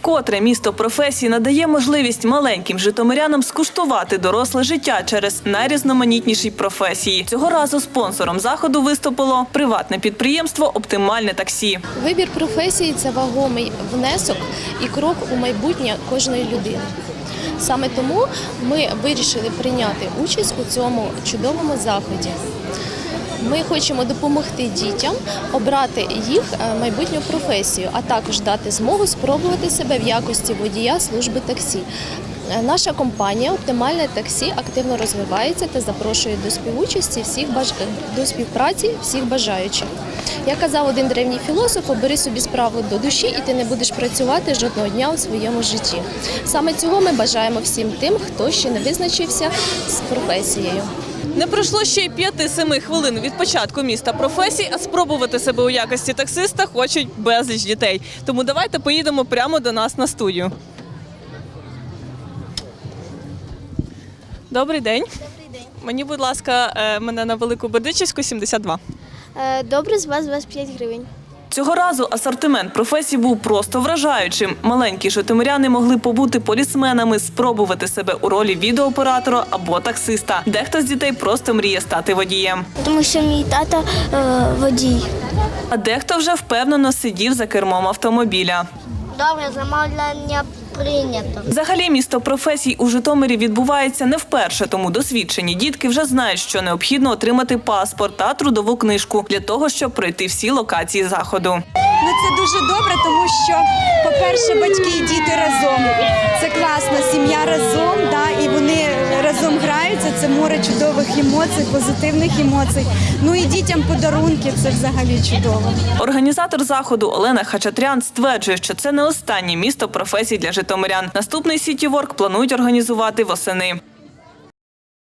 Вкотре місто професій надає можливість маленьким житомирянам скуштувати доросле життя через найрізноманітніші професії. Цього разу спонсором заходу виступило приватне підприємство Оптимальне таксі. Вибір професії це вагомий внесок і крок у майбутнє кожної людини. Саме тому ми вирішили прийняти участь у цьому чудовому заході. Ми хочемо допомогти дітям обрати їх е, майбутню професію, а також дати змогу спробувати себе в якості водія служби таксі. Е, Наша компанія Оптимальне таксі активно розвивається та запрошує до співучасті всіх баж... до співпраці всіх бажаючих. Як казав один древній філософ, обери собі справу до душі, і ти не будеш працювати жодного дня у своєму житті. Саме цього ми бажаємо всім тим, хто ще не визначився з професією. Не пройшло ще й 5-7 хвилин від початку міста професій, а спробувати себе у якості таксиста хочуть безліч дітей. Тому давайте поїдемо прямо до нас на студію. Добрий день. Добрий день. Мені, будь ласка, е, мене на Велику Бердичівську 72. Е, Добре, з вас 25 гривень. Цього разу асортимент професій був просто вражаючим. Маленькі житомиряни могли побути полісменами, спробувати себе у ролі відеооператора або таксиста. Дехто з дітей просто мріє стати водієм. Тому що мій тато е, водій. А дехто вже впевнено сидів за кермом автомобіля. Добре, замовлення прийнято. Взагалі, місто професій у Житомирі відбувається не вперше, тому досвідчені дітки вже знають, що необхідно отримати паспорт та трудову книжку для того, щоб пройти всі локації заходу. Ну це дуже добре, тому що, по-перше, батьки і діти разом. Це класна сім'я разом, да, разом граються. Це море чудових емоцій, позитивних емоцій. Ну і дітям подарунки це взагалі чудово. Організатор заходу Олена Хачатрян стверджує, що це не останнє місто професій для житомирян. Наступний сітіворк планують організувати восени.